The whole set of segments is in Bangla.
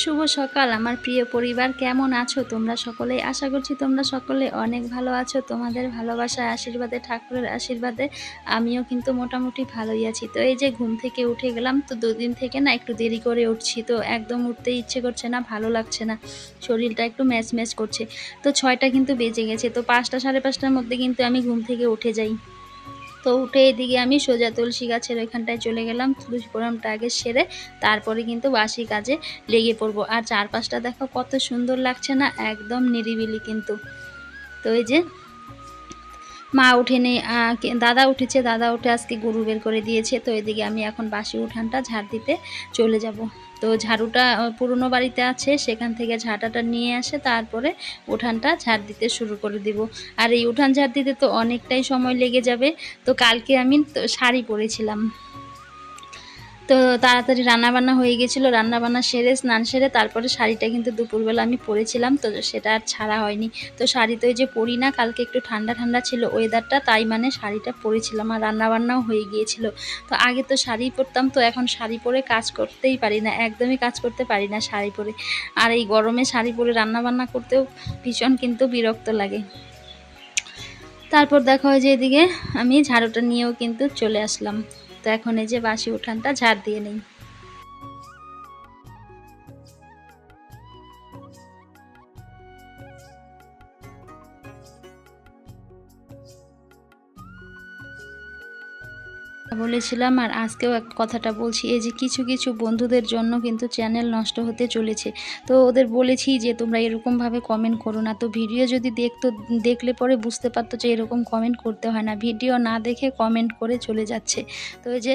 শুভ সকাল। আমার প্রিয় পরিবার, কেমন আছো? তোমরা সকলেই, আশা করছি তোমরা সকলে অনেক ভালো আছো। তোমাদের ভালোবাসায়, আশীর্বাদে, ঠাকুরের আশীর্বাদে আমিও কিন্তু মোটামুটি ভালোই আছি। তো এই যে ঘুম থেকে উঠে গেলাম, তো দুদিন থেকে না একটু দেরি করে উঠছি। তো একদম উঠতে ইচ্ছে করছে না, ভালো লাগছে না। শরীরটা একটু ম্যাচ ম্যাচ করছে। তো ছয়টা কিন্তু বেজে গেছে। তো পাঁচটা, সাড়ে পাঁচটার মধ্যে কিন্তু আমি ঘুম থেকে উঠে যাই। তো উঠে এদিকে আমি সোজা তুলসী গাছের ওইখানটায় চলে গেলাম তুলসী প্রণামটা আগে সেরে তারপরে কিন্তু বাসি কাজে লেগে পড়ব। আর চারপাশটা দেখো কত সুন্দর লাগছে না একদম নিরিবিলি কিন্তু। তো এই যে মা উঠেনি আহ, কে- দাদা উঠেছে দাদা উঠে আজকে গরু বের করে দিয়েছে। তো এদিকে আমি এখন বাসি উঠানটা ঝাড় দিতে চলে যাব। তো ঝাড়ুটা পুরনো বাড়িতে আছে, সেখান থেকে ঝাঁটাটা নিয়ে আসে তারপরে উঠানটা ঝাড় দিতে শুরু করে দিব। আর এই উঠান ঝাড় দিতে তো অনেকটাই সময় লেগে যাবে। তো কালকে আমি শাড়ি পরেছিলাম। তো তাড়াতাড়ি রান্নাবান্না হয়ে গেছিল, রান্নাবান্না সেরে, স্নান সেরে তারপরে শাড়িটা কিন্তু দুপুরবেলা আমি পরেছিলাম, তো সেটা আর ছাড়া হয়নি। তো শাড়ি তো যে পরি না, কালকে একটু ঠান্ডা ঠান্ডা ছিল ওয়েদারটা তাই মানে শাড়িটা পরেছিলাম আর রান্নাবান্নাও হয়ে গিয়েছিল। তো আগে তো শাড়ি পরতাম, তো এখন শাড়ি পরে কাজ করতেই পারি না, একদমই কাজ করতে পারি না শাড়ি পরে। আর এই গরমে শাড়ি পরে রান্নাবান্না করতেও ভীষণ কিন্তু বিরক্ত লাগে। তারপর দেখা হয় যে এদিকে আমি ঝাড়ুটা নিয়েও কিন্তু চলে আসলাম। তো এখন এই যে বাসি উঠানটা ঝাড় দিয়ে নেই। বলেছিলাম আর আজকেও এক কথাটা বলছি, এই যে কিছু কিছু বন্ধুদের জন্য কিন্তু চ্যানেল নষ্ট হতে চলেছে। তো ওদের বলেছি যে, তোমরা এরকমভাবে কমেন্ট করো না। তো ভিডিও যদি দেখতো, দেখলে পরে বুঝতে পারতো যে, এরকম কমেন্ট করতে হয় না। ভিডিও না দেখে কমেন্ট করে চলে যাচ্ছে। তো এই যে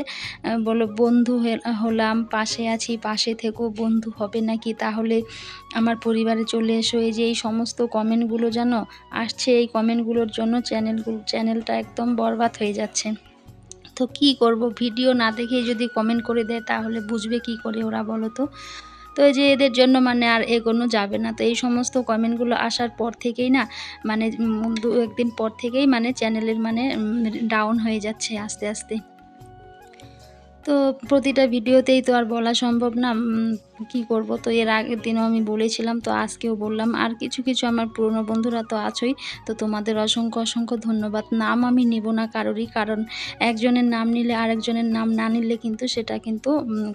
বলো, বন্ধু হলাম, পাশে আছি, পাশে থেকেও বন্ধু হবে নাকি? তাহলে আমার পরিবারে চলে এসো। এই যে এই সমস্ত কমেন্টগুলো জানো, আসছে। এই কমেন্টগুলোর জন্য চ্যানেলগুলো চ্যানেলটা একদম বরবাদ হয়ে যাচ্ছে। তো কি করব? ভিডিও না দেখেই যদি কমেন্ট করে দেয়, তাহলে বুঝবে কি করে ওরা বলো তো? তো এই যে এদের জন্য মানে আর এগোনো যাবে না। তো এই সমস্ত কমেন্টগুলো আসার পর থেকেই না মানে দু একদিন পর থেকেই মানে চ্যানেলের মানে ডাউন হয়ে যাচ্ছে আস্তে আস্তে। তো প্রতিটা ভিডিওতেই তো আর বলা সম্ভব না কি করব? তো এর আগের দিনও আমি বলেছিলাম, তো আজকেও বললাম। আর কিছু কিছু আমার পুরনো বন্ধুরা তো আছোই, তো তোমাদের অসংখ্য অসংখ্য ধন্যবাদ। নাম আমি নেব না কারোরই, কারণ একজনের নাম নিলে আরেকজনের নাম না নিলে কিন্তু সেটা কিন্তু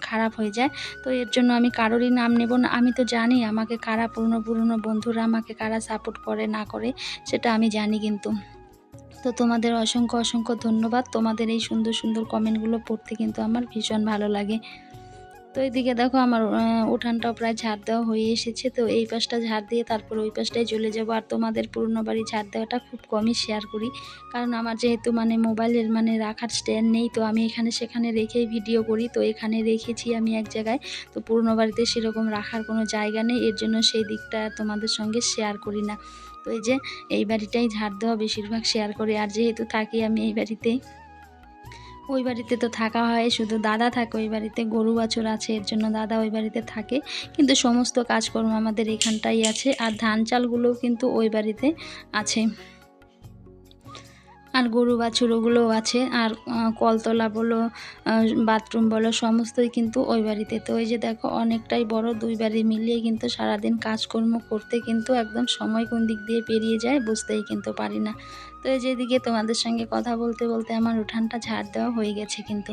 খারাপ হয়ে যায়। তো এর জন্য আমি কারোরই নাম নেব না। আমি তো জানি আমাকে কারা পুরনো পুরনো বন্ধুরা আমাকে কারা সাপোর্ট করে না করে, সেটা আমি জানি কিন্তু। তো তোমাদের অসংখ্য অসংখ্য ধন্যবাদ। তোমাদের এই সুন্দর সুন্দর কমেন্টগুলো পড়তে কিন্তু আমার ভীষণ ভালো লাগে। তো এইদিকে দেখো আমার উঠানটাও প্রায় ঝাড় দেওয়া হয়ে এসেছে। তো এই পাশটা ঝাড় দিয়ে তারপর ওই পাশটায় চলে যাব। আর তোমাদের পুরনো বাড়ি ঝাড় দেওয়াটা খুব কমই শেয়ার করি। কারণ আমার যেহেতু মানে মোবাইলের মানে রাখার স্ট্যান্ড নেই, তো আমি এখানে সেখানে রেখেই ভিডিও করি। তো এখানে রেখেছি আমি এক জায়গায়। তো পুরনো বাড়িতে সেরকম রাখার কোনো জায়গা নেই। এর জন্য সেই দিকটা তোমাদের সঙ্গে শেয়ার করি না। তো এই যে এই বাড়িটাই ঝাড় দেওয়া বেশিরভাগ শেয়ার করি। আর যেহেতু থাকি আমি এই বাড়িতে, ওই বাড়িতে তো থাকা হয়, শুধু দাদা থাকে ওই বাড়িতে, গরু বাছর আছে, এর জন্য দাদা ওই বাড়িতে থাকে। কিন্তু সমস্ত কাজকর্ম আমাদের এখানটাই আছে, আর ধান চালগুলোও কিন্তু ওই বাড়িতে আছে। আর গরু বাছুর ওগুলোও আছে আর কলতলা বলো বাথরুম বলো, সমস্তই কিন্তু ওই বাড়িতে। তো ওই যে দেখো, অনেকটাই বড়, দুই বাড়ি মিলিয়ে কিন্তু সারাদিন কাজকর্ম করতে কিন্তু একদম সময় কোন দিক দিয়ে পেরিয়ে যায় বুঝতেই কিন্তু পারি না। তো এই যেদিকে তোমাদের সঙ্গে কথা বলতে বলতে আমার উঠানটা ঝাড় দেওয়া হয়ে গেছে কিন্তু।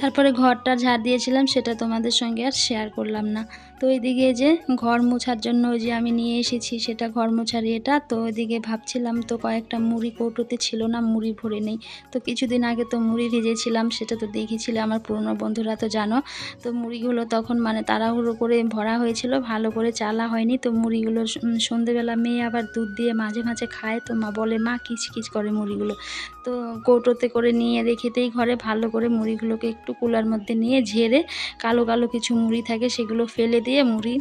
তারপরে ঘরটা ঝাড় দিয়েছিলাম, সেটা তোমাদের সঙ্গে আর শেয়ার করলাম না। তো ওইদিকে যে ঘর মোছার জন্য যে আমি নিয়ে এসেছি, সেটা ঘর মোছার এটা। তো ওইদিকে ভাবছিলাম তো কয়েকটা মুড়ি কৌটোতে ছিল না, মুড়ি ভরে নেই। তো কিছুদিন আগে তো মুড়ি ভেজেছিলাম, সেটা তো দেখেছিলে আমার পুরনো বন্ধুরা তো জানো। তো মুড়িগুলো তখন মানে তাড়াহুড়ো করে ভরা হয়েছিল, ভালো করে চালা হয়নি। তো মুড়িগুলো সন্ধেবেলা মেয়ে আবার দুধ দিয়ে মাঝে মাঝে খায়, তো মা বলে, মা, কিচকিচ করে মুড়িগুলো। তো কৌটোতে করে নিয়ে রেখেতেই ঘরে ভালো করে মুড়িগুলোকে একটু কুলার মধ্যে নিয়ে ঝেড়ে কালো কালো কিছু মুড়ি থাকে, সেগুলো ফেলে দিয়ে মুড়ি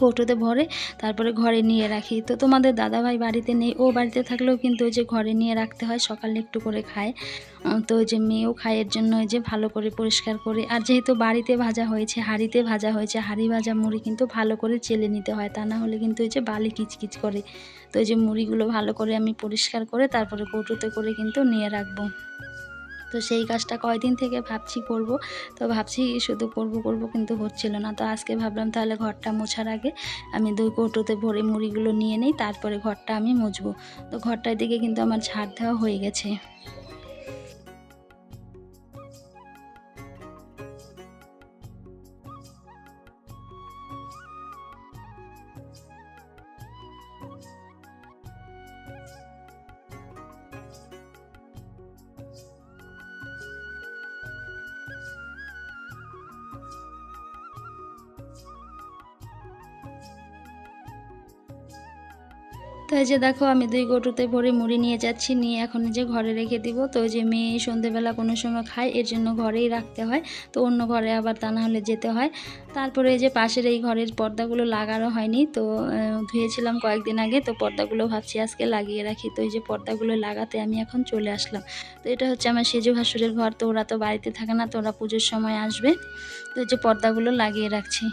কৌটোতে ভরে তারপরে ঘরে নিয়ে রাখি। তো তোমাদের দাদাভাই বাড়িতে নেই, ও বাড়িতে থাকলেও কিন্তু ওই যে ঘরে নিয়ে রাখতে হয়, সকালে একটু করে খায়। তো ওই যে মেয়েও খায়, এর জন্য ওই যে ভালো করে পরিষ্কার করে। আর যেহেতু বাড়িতে ভাজা হয়েছে, হাঁড়িতে ভাজা হয়েছে, হাঁড়ি ভাজা মুড়ি কিন্তু ভালো করে চেলে নিতে হয়, তা না হলে কিন্তু ওই যে বালি কিচকিচ করে। তো ওই যে মুড়িগুলো ভালো করে আমি পরিষ্কার করে তারপরে কৌটোতে করে কিন্তু নিয়ে রাখব। তো সেই কাজটা কয়দিন থেকে ভাবছি করব। তো ভাবছি শুধু করব করব কিন্তু হচ্ছিল না। তো আজকে ভাবলাম তাহলে ঘরটা মোছার আগে আমি দুই কৌটোতে ভরে মুড়িগুলো নিয়ে নিই, তারপরে ঘরটা আমি মুছবো। তো ঘরটার দিকে কিন্তু আমার ঝাড় দেওয়া হয়ে গেছে। তো এই যে, দেখো, আমি দুই কৌটোতে ভরে মুড়ি নিয়ে যাচ্ছি, নিয়ে এখন যে ঘরে রেখে দিব। তো যে মেয়ে সন্ধেবেলা কোনো সময় খায়, এর জন্য ঘরেই রাখতে হয়। তো অন্য ঘরে আবার তা না হলে যেতে হয়। তারপরে যে পাশের এই ঘরের পর্দাগুলো লাগানো হয়নি, তো ধুয়েছিলাম কয়েকদিন আগে। তো পর্দাগুলো ভাবছি আজকে লাগিয়ে রাখি। তো এই যে পর্দাগুলো লাগাতে আমি এখন চলে আসলাম। তো এটা হচ্ছে আমার সেজু ভাসুরের ঘর। তো ওরা তো বাড়িতে থাকে না, তো ওরা পুজোর সময় আসবে। তো এই যে পর্দাগুলো লাগিয়ে রাখছি।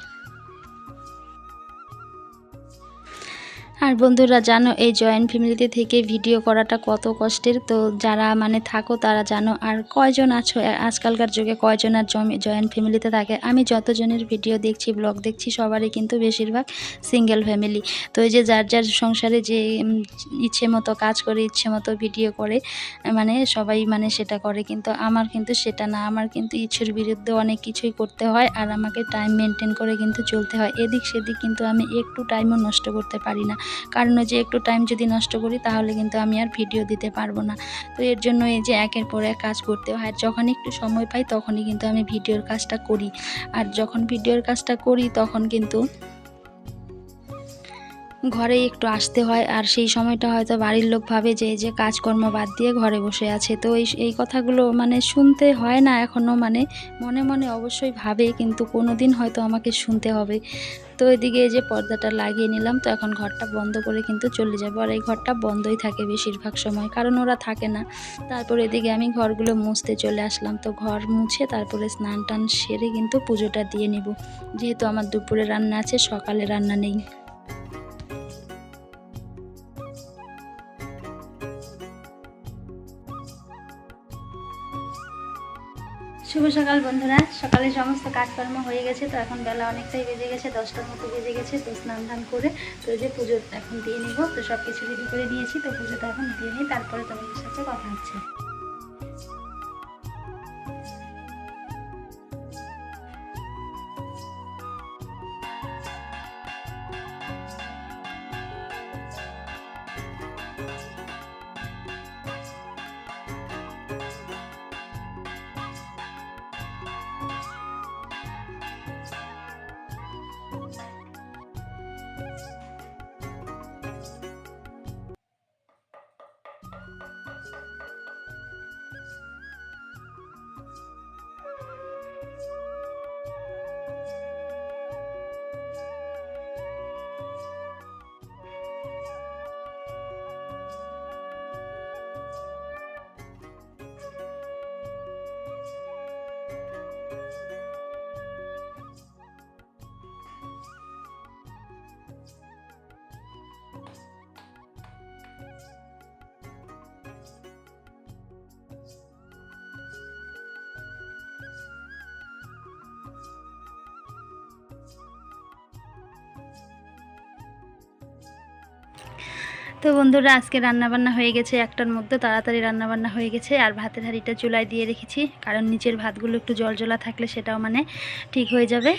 আর বন্ধুরা, জানো এই জয়েন্ট ফ্যামিলিতে থেকে ভিডিও করাটা কত কষ্টের? তো যারা মানে থাকো, তারা জানো আর কয়জন আছো? আজকালকার যুগে কয়জন আর জয়েন্ট ফ্যামিলিতে থাকে? আমি যতজনের ভিডিও দেখছি, ব্লগ দেখছি, সবারই কিন্তু বেশিরভাগ সিঙ্গেল ফ্যামিলি। তো এই যে যার যার সংসারে যে ইচ্ছে মতো কাজ করে, ইচ্ছে মতো ভিডিও করে মানে সবাই মানে সেটা করে, কিন্তু আমার কিন্তু সেটা না। আমার কিন্তু ইচ্ছের বিরুদ্ধে অনেক কিছুই করতে হয় আর আমাকে টাইম মেনটেন করে কিন্তু চলতে হয়। এদিক সেদিক কিন্তু আমি একটু টাইমও নষ্ট করতে পারি না। কারণ যে একটু টাইম যদি নষ্ট করি, তাহলে কিন্তু আমি আর ভিডিও দিতে পারব না। তো এর জন্য এই যে একের পর এক কাজ করতে হয়, আর যখন একটু সময় পাই, তখনই কিন্তু আমি ভিডিওর কাজটা করি। আর যখন ভিডিওর কাজটা করি, তখন কিন্তু ঘরে একটু আসতে হয়, আর সেই সময়টা হয়তো বাড়ির লোক ভাবে যে যে কাজকর্ম বাদ দিয়ে ঘরে বসে আছে। তো এই এই কথাগুলো মানে শুনতে হয় না এখনও মানে মনে মনে অবশ্যই ভাবে, কিন্তু কোনো দিন হয়তো আমাকে শুনতে হবে। তো এদিকে যে পর্দাটা লাগিয়ে নিলাম, তো এখন ঘরটা বন্ধ করে কিন্তু চলে যাব। আর এই ঘরটা বন্ধই থাকে বেশিরভাগ সময়, কারণ ওরা থাকে না। তারপর এদিকে আমি ঘরগুলো মুছতে চলে আসলাম, তো ঘর মুছে তারপরে স্নান টান সেরে কিন্তু পুজোটা দিয়ে নিব। যেহেতু আমার দুপুরে রান্না আছে, সকালে রান্না নেই। শুভ সকাল বন্ধুরা। সকালে সমস্ত কাজকর্ম হয়ে গেছে, তো এখন বেলা অনেকটাই বেজে গেছে, দশটার মতো বেজে গেছে, তো স্নান ধান করে তো যে পুজো এখন দিয়ে নিব, তো সব কিছু রেডি করে নিয়েছি, তো পুজোটা এখন দিয়ে নিই, তারপরে তোমাদের সাথে কথা হচ্ছে। তো বন্ধুরা, আজকে রান্নাবান্না হয়ে গেছে একটার মধ্যে, তাড়াতাড়ি রান্নাবান্না হয়ে গেছে। আর ভাতের হাঁড়িটা চুলায় দিয়ে রেখেছি, কারণ নিচের ভাতগুলো একটু জল জলা থাকলে সেটাও মানে ঠিক হয়ে যাবে।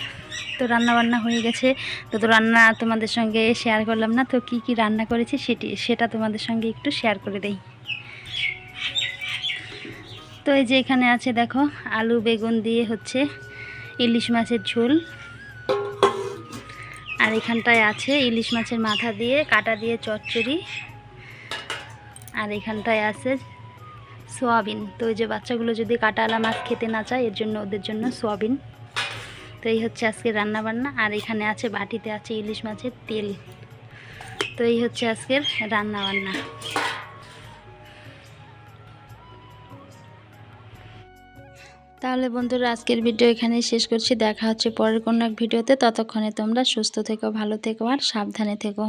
তো রান্নাবান্না হয়ে গেছে। তো তো রান্না তোমাদের সঙ্গে শেয়ার করলাম না, তো কি কি রান্না করেছি সেটি, সেটা তোমাদের সঙ্গে একটু শেয়ার করে দেই। তো এই যে এখানে আছে দেখো, আলু, বেগুন দিয়ে হচ্ছে ইলিশ মাছের ঝোল। আর এখানটায় আছে ইলিশ মাছের মাথা দিয়ে, কাটা দিয়ে চচ্চড়ি। আর এখানটায় আছে সোয়াবিন। তো ওই যে বাচ্চাগুলো যদি কাটাওয়ালা মাছ খেতে না চায়, এর জন্য ওদের জন্য সোয়াবিন। তো এই হচ্ছে আজকে রান্নাবান্না। আর এখানে আছে, বাটিতে আছে ইলিশ মাছের তেল। তো এই হচ্ছে আজকের রান্না বান্না তাহলে বন্ধুরা, আজকের ভিডিও এখানেই শেষ করছি। দেখা হচ্ছে পরের কোনো এক ভিডিওতে ততক্ষণে তোমরা সুস্থ থেকো, ভালো থেকো আর সাবধানে থেকো।